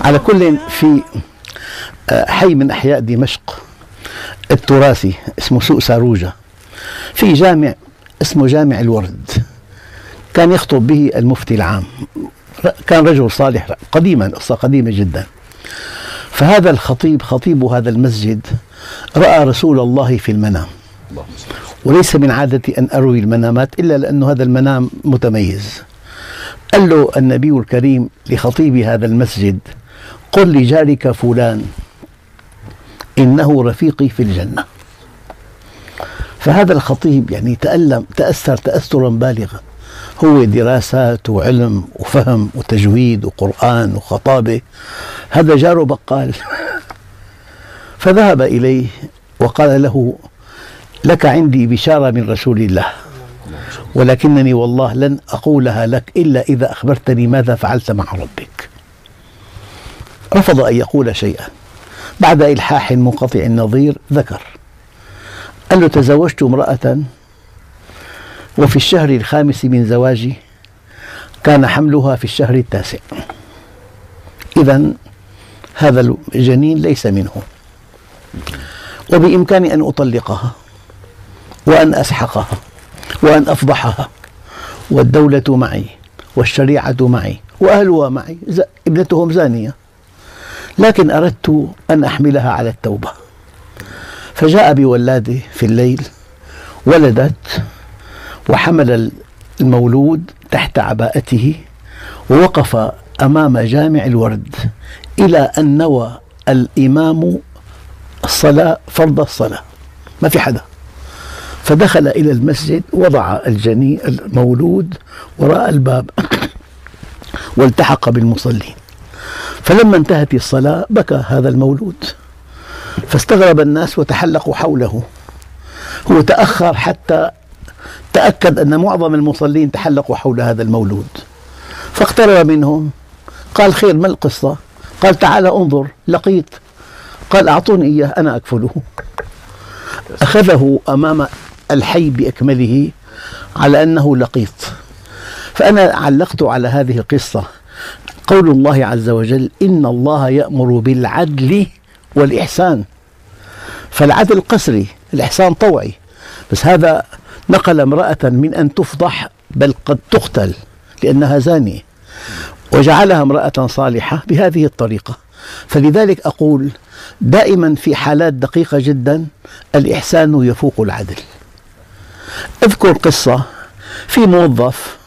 على كل في آه، حي من أحياء دمشق. التراثي اسمه سوق ساروجة. في جامع اسمه جامع الورد. كان يخطب به المفتي العام. كان رجل صالح قديما قصة قديمة جدا. فهذا الخطيب خطيب هذا المسجد رأى رسول الله في المنام. وليس من عادتي أن أروي المنامات إلا لأن هذا المنام متميز. قال له النبي الكريم لخطيب هذا المسجد قل لجارك فلان إنه رفيقي في الجنة. فهذا الخطيب يعني تألم تأثر تأثرا بالغا. هو دراسات وعلم وفهم وتجويد وقرآن وخطابة. هذا جاره بقال. فذهب إليه وقال له لك عندي بشارة من رسول الله ولكنني والله لن أقولها لك إلا إذا أخبرتني ماذا فعلت مع ربك. رفض أن يقول شيئا. بعد إلحاح منقطع النظير ذكر. قال له تزوجت امرأة وفي الشهر الخامس من زواجي كان حملها في الشهر التاسع. إذا هذا الجنين ليس منه. وبإمكاني أن أطلقها وأن أسحقها وأن أفضحها والدولة معي والشريعة معي وأهلها معي ابنتهم زانية. لكن أردت أن أحملها على التوبة. فجاء بولاده في الليل ولدت وحمل المولود تحت عباءته ووقف أمام جامع الورد إلى أن نوى الإمام الصلاة فرض الصلاة. ما في حدا. فدخل إلى المسجد وضع الجني المولود وراء الباب والتحق بالمصلين. فلما انتهت الصلاة بكى هذا المولود. فاستغرب الناس وتحلقوا حوله. هو تأخر حتى تأكد أن معظم المصلين تحلقوا حول هذا المولود. فاقترب منهم. قال خير ما القصة؟ قال تعال انظر لقيت. قال أعطوني إياه أنا أكفله. أخذه أمام الحي بأكمله على أنه لقيط. فأنا علقت على هذه القصة. قول الله عز وجل إن الله يأمر بالعدل والإحسان. فالعدل قسري الإحسان طوعي. بس هذا نقل امرأة من أن تفضح بل قد تقتل لأنها زانية. وجعلها امرأة صالحة بهذه الطريقة. فلذلك أقول دائما في حالات دقيقة جدا الإحسان يفوق العدل. أذكر قصة في موظف